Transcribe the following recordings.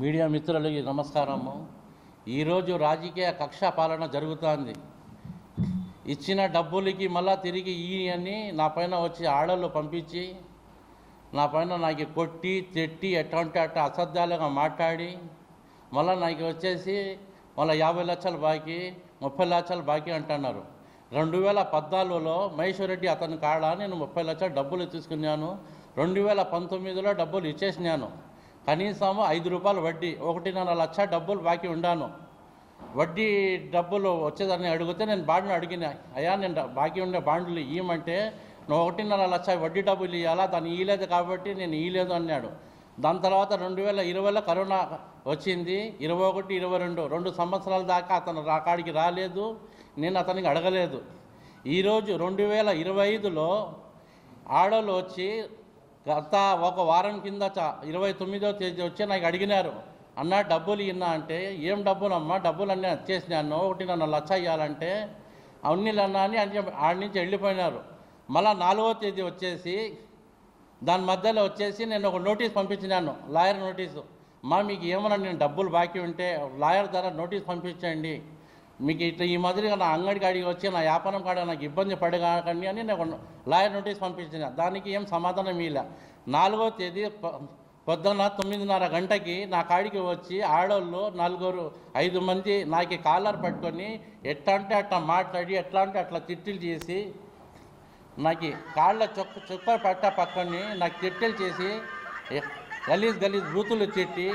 Media మిత్రులకి నమస్కారము ఈరోజు రాజకీయ కక్ష పాలన జరుగుతోంది. ఇచ్చిన డబ్బులకి మళ్ళా తిరిగి ఈ అని నా పైన వచ్చి ఆడళ్ళు పంపించి నా పైన నాకు కొట్టి తిట్టి ఎటువంటి అట్ట అసత్యాలుగా మాట్లాడి మళ్ళీ నాకు వచ్చేసి మళ్ళీ యాభై లక్షలు బాకీ ముప్పై లక్షలు బాకీ అంటున్నారు. రెండు వేల పద్నాలుగులో మహేశ్వర్ రెడ్డి అతని కాడ? నేను ముప్పై లక్షలు డబ్బులు తీసుకున్నాను. రెండు వేల పంతొమ్మిదిలో డబ్బులు ఇచ్చేసినాను. కనీసం ఐదు రూపాయలు వడ్డీ ఒకటిన్నర లక్ష డబ్బులు బాకీ ఉండాను. వడ్డీ డబ్బులు వచ్చేదాన్ని అడిగితే నేను బాండ్ను అడిగిన అయ్యా నేను బాకీ ఉండే బాండ్లు ఇవ్వమంటే నువ్వు ఒకటిన్నర లక్ష వడ్డీ డబ్బులు ఇవ్వాలా దాన్ని ఇవ్వలేదు కాబట్టి నేను ఇవ్వలేదు అన్నాడు. దాని తర్వాత రెండు వేల ఇరవైలో కరోనా వచ్చింది. ఇరవై ఒకటి ఇరవై రెండు రెండు సంవత్సరాల దాకా అతను రా కాడికి రాలేదు. నేను అతనికి అడగలేదు. ఈరోజు రెండు వేల ఇరవై ఐదులో ఆడోళ్ళు వచ్చి గత ఒక వారం కింద ఇరవై తొమ్మిదో తేదీ వచ్చి నాకు అడిగినారు అన్న డబ్బులు ఇన్నా అంటే ఏం డబ్బులమ్మా? డబ్బులు అన్నీ వచ్చేసినాను ఒకటి నన్ను లచ్చ ఇవ్వాలంటే అన్నీలన్నా అని అని ఆడి నుంచి వెళ్ళిపోయినారు. మళ్ళా నాలుగో తేదీ వచ్చేసి దాని మధ్యలో వచ్చేసి నేను ఒక నోటీస్ పంపించినాను లాయర్ నోటీసు. మా మీకు ఏమన్నా నేను డబ్బులు బాకీ ఉంటే లాయర్ ద్వారా నోటీస్ పంపించండి. మీకు ఇట్లా ఈ మాదిరిగా నా అంగడి కాడికి వచ్చి నా వ్యాపారం కాడ నాకు ఇబ్బంది పడగాకండి అని నేను లాయర్ నోటీస్ పంపించిన. దానికి ఏం సమాధానం ఇలా నాలుగో తేదీ పొద్దున్న తొమ్మిదిన్నర గంటకి నా కాడికి వచ్చి ఆడోళ్ళు నలుగురు ఐదు మంది నాకు కాలర్ పట్టుకొని ఎట్లా అంటే అట్లా మాట్లాడి ఎట్లా అంటే అట్లా తిట్టులు చేసి నాకు కాళ్ళ చొక్క చొక్క పట్ట పక్కని నాకు తిట్టెలు చేసి గలీజ్ గలీజ్ బూతులు తిట్టి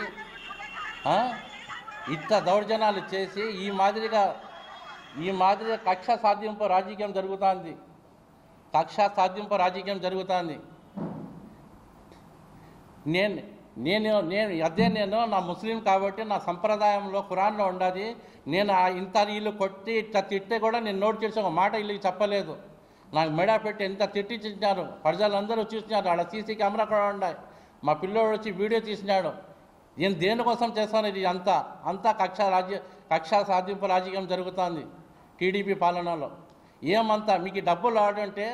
ఇంత దౌర్జన్యాలు చేసి ఈ మాదిరిగా ఈ మాదిరిగా కక్ష సాధింపు రాజకీయం జరుగుతుంది. కక్ష సాధింపు రాజకీయం జరుగుతుంది. నేను నేను నేను అదే నేను నా ముస్లిం కాబట్టి నా సంప్రదాయంలో ఖురాన్లో ఉండదు. నేను ఆ ఇంత ఇల్లు కొట్టి ఇట్ట తిట్టే కూడా నేను నోట్ చేసి ఒక మాట ఇల్లు చెప్పలేదు. నాకు మెడ పెట్టి ఎంత తిట్టి తిట్టినారు ప్రజలందరూ చూసినారు. ఆడ సీసీ కెమెరా కూడా ఉన్నాయి. మా పిల్లోడు వచ్చి వీడియో తీసినాడు. నేను దేనికోసం చేస్తాను ఇది? అంతా అంతా కక్ష రాజ్య కక్ష సాధింపు రాజకీయం జరుగుతుంది టీడీపీ పాలనలో. ఏమంతా మీకు డబ్బులు రావడంటే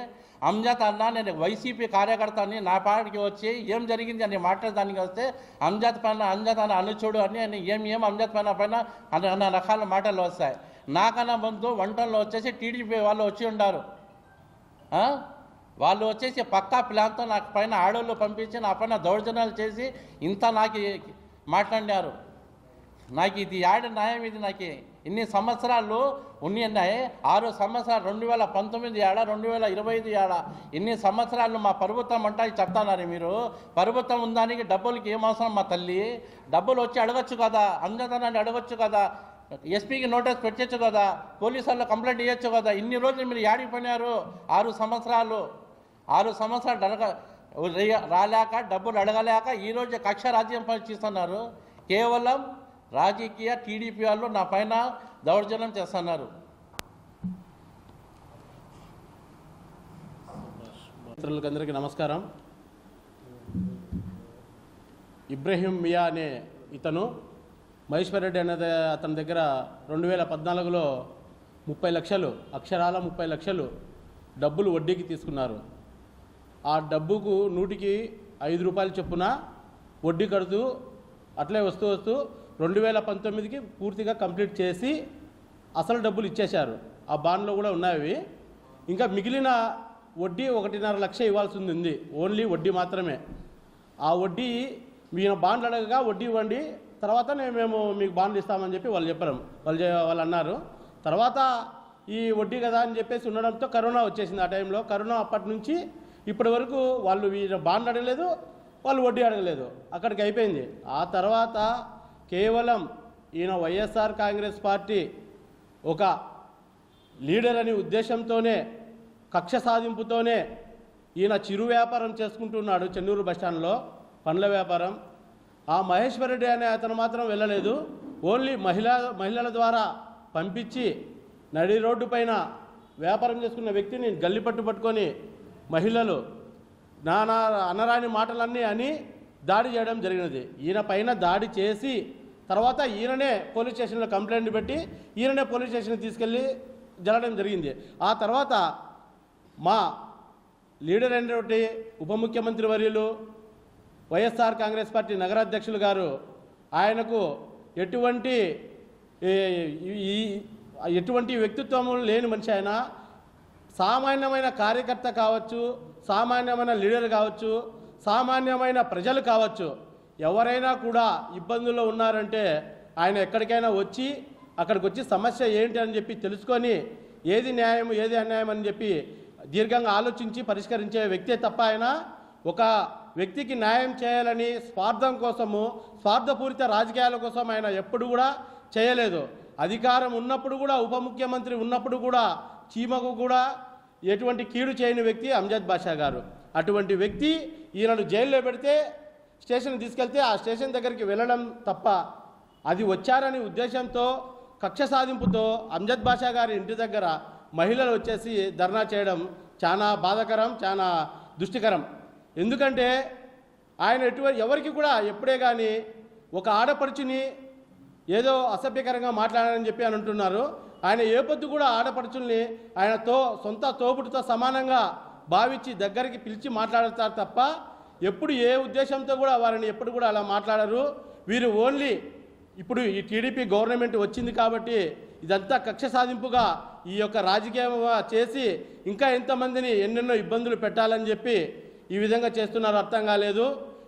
అంజాత్ అన్న నేను వైసీపీ కార్యకర్తని నా పాటికి వచ్చి ఏం జరిగింది అని మాట్లాడడానికి వస్తే అంజాత్ పైన అంజాత్ అన్న అనుచుడు అని అని ఏం ఏం అంజాత్ పైన పైన అన్న రకాల మాటలు వస్తాయి. నాకన్నా ముందు వంటల్లో వచ్చేసి టీడీపీ వాళ్ళు వచ్చి ఉండారు. వాళ్ళు వచ్చేసి పక్కా ప్లాన్తో నాకు పైన ఆడోళ్ళు పంపించి నా పైన దౌర్జన్యాలు చేసి ఇంత నాకు మాట్లాడినారు. నాకు ఇది యాడ న్యాయం ఇది నాకు. ఇన్ని సంవత్సరాలు ఉన్ని ఉన్నాయి ఆరు సంవత్సరాలు రెండు వేల పంతొమ్మిది ఏడ రెండు వేల ఇరవై ఐదు ఏడ ఇన్ని సంవత్సరాలు మా ప్రభుత్వం అంటే చెప్తున్నారు మీరు? ప్రభుత్వం ఉందానికి డబ్బులకి ఏమవసరం అవసరం మా తల్లి? డబ్బులు వచ్చి అడగచ్చు కదా. అందదాన్ని అడగచ్చు కదా. ఎస్పీకి నోటీస్ పెట్టచ్చు కదా. పోలీసు కంప్లైంట్ ఇవ్వచ్చు కదా. ఇన్ని రోజులు మీరు యాడికి పోయినారు? ఆరు సంవత్సరాలు. ఆరు సంవత్సరాలు అడగ రాలేక డబ్బులు అడగలేక ఈరోజు కక్ష రాజ్యం చేస్తున్నారు కేవలం రాజకీయ టీడీపీ వాళ్ళు నా పైన దౌర్జన్యం చేస్తున్నారు. మిత్రులకందరికీ నమస్కారం. ఇబ్రహీం మియా అనే ఇతను మహేశ్వర్ రెడ్డి అనేది అతని దగ్గర రెండు వేల పద్నాలుగులో ముప్పై లక్షలు అక్షరాల ముప్పై లక్షలు డబ్బులు వడ్డీకి తీసుకున్నారు. ఆ డబ్బుకు నూటికి ఐదు రూపాయలు చొప్పున వడ్డీ కడుతూ అట్లే వస్తూ వస్తూ రెండు వేల పంతొమ్మిదికి పూర్తిగా కంప్లీట్ చేసి అసలు డబ్బులు ఇచ్చేశారు. ఆ బాండ్లో కూడా ఉన్నాయి ఇంకా మిగిలిన వడ్డీ ఒకటిన్నర లక్ష ఇవ్వాల్సి ఉంది. ఓన్లీ వడ్డీ మాత్రమే. ఆ వడ్డీ మీరు బాండ్లు అడగగా వడ్డీ ఇవ్వండి. తర్వాత మేము మీకు బాండ్లు ఇస్తామని చెప్పి వాళ్ళు చెప్పారు. వాళ్ళు వాళ్ళు అన్నారు. తర్వాత ఈ వడ్డీ కదా అని చెప్పేసి ఉండడంతో కరోనా వచ్చేసింది ఆ టైంలో. కరోనా అప్పటి నుంచి ఇప్పటి వరకు వాళ్ళు వీళ్ళ బాండ్లు అడగలేదు వాళ్ళు వడ్డీ అడగలేదు. అక్కడికి అయిపోయింది. ఆ తర్వాత కేవలం ఈయన వైఎస్ఆర్ కాంగ్రెస్ పార్టీ ఒక లీడర్ అనే ఉద్దేశంతోనే కక్ష సాధింపుతోనే ఈయన చిరు వ్యాపారం చేసుకుంటున్నాడు చెన్నూరు బస్టాండ్లో పండ్ల వ్యాపారం. ఆ మహేశ్వర్ రెడ్డి అనే అతను మాత్రం వెళ్ళలేదు. ఓన్లీ మహిళా మహిళల ద్వారా పంపించి నడి రోడ్డు పైన వ్యాపారం చేసుకున్న వ్యక్తిని గల్లిపట్టు పట్టుకొని మహిళలు నానా అనరాని మాటలన్నీ అని దాడి చేయడం జరిగినది. ఈయన పైన దాడి చేసి తర్వాత ఈయననే పోలీస్ స్టేషన్లో కంప్లైంట్ పెట్టి ఈయననే పోలీస్ స్టేషన్కి తీసుకెళ్ళి జరగడం జరిగింది. ఆ తర్వాత మా లీడర్ అయినటువంటి ఉప ముఖ్యమంత్రి వర్యులు వైఎస్ఆర్ కాంగ్రెస్ పార్టీ నగరాధ్యక్షులు గారు ఆయనకు ఎటువంటి ఈ ఎటువంటి వ్యక్తిత్వం లేని మనిషి ఆయన. సామాన్యమైన కార్యకర్త కావచ్చు సామాన్యమైన లీడర్ కావచ్చు సామాన్యమైన ప్రజలు కావచ్చు ఎవరైనా కూడా ఇబ్బందుల్లో ఉన్నారంటే ఆయన ఎక్కడికైనా వచ్చి అక్కడికి వచ్చి సమస్య ఏంటి అని చెప్పి తెలుసుకొని ఏది న్యాయం ఏది అన్యాయం అని చెప్పి దీర్ఘంగా ఆలోచించి పరిష్కరించే వ్యక్తే తప్ప ఆయన ఒక వ్యక్తికి న్యాయం చేయాలని స్వార్థం కోసము స్వార్థపూరిత రాజకీయాల కోసం ఆయన ఎప్పుడు కూడా చేయలేదు. అధికారం ఉన్నప్పుడు కూడా ఉప ముఖ్యమంత్రి ఉన్నప్పుడు కూడా చీమకు కూడా ఎటువంటి కీడు చేయని వ్యక్తి అంజద్ బాషా గారు. అటువంటి వ్యక్తి ఈయనను జైల్లో పెడితే స్టేషన్ తీసుకెళ్తే ఆ స్టేషన్ దగ్గరికి వెళ్ళడం తప్ప అది వచ్చారనే ఉద్దేశంతో కక్ష సాధింపుతో అంజద్ బాషా గారి ఇంటి దగ్గర మహిళలు వచ్చేసి ధర్నా చేయడం చాలా బాధాకరం చాలా దుష్టికరం. ఎందుకంటే ఆయన ఎటువంటి ఎవరికి కూడా ఎప్పుడే కానీ ఒక ఆడపడుచుని ఏదో అసభ్యకరంగా మాట్లాడారని చెప్పి అని అంటున్నారు. ఆయన ఏ పొద్దు కూడా ఆడపడుచుల్ని ఆయనతో సొంత తోపుడుతో సమానంగా భావించి దగ్గరికి పిలిచి మాట్లాడతారు తప్ప ఎప్పుడు ఏ ఉద్దేశంతో కూడా వారిని ఎప్పుడు కూడా అలా మాట్లాడరు. వీరు ఓన్లీ ఇప్పుడు ఈ టీడీపీ గవర్నమెంట్ వచ్చింది కాబట్టి ఇదంతా కక్ష సాధింపుగా ఈ యొక్క రాజకీయం చేసి ఇంకా ఎంతమందిని ఎన్నెన్నో ఇబ్బందులు పెట్టాలని చెప్పి ఈ విధంగా చేస్తున్నారు అర్థం కాలేదు.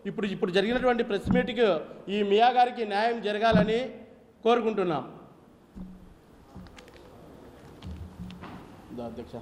ఇప్పుడు ఇప్పుడు జరిగినటువంటి ప్రెస్ మీట్కి ఈ మియా గారికి న్యాయం జరగాలని కోరుకుంటున్నాం. ਦਾ ਅਧਿਕਸ਼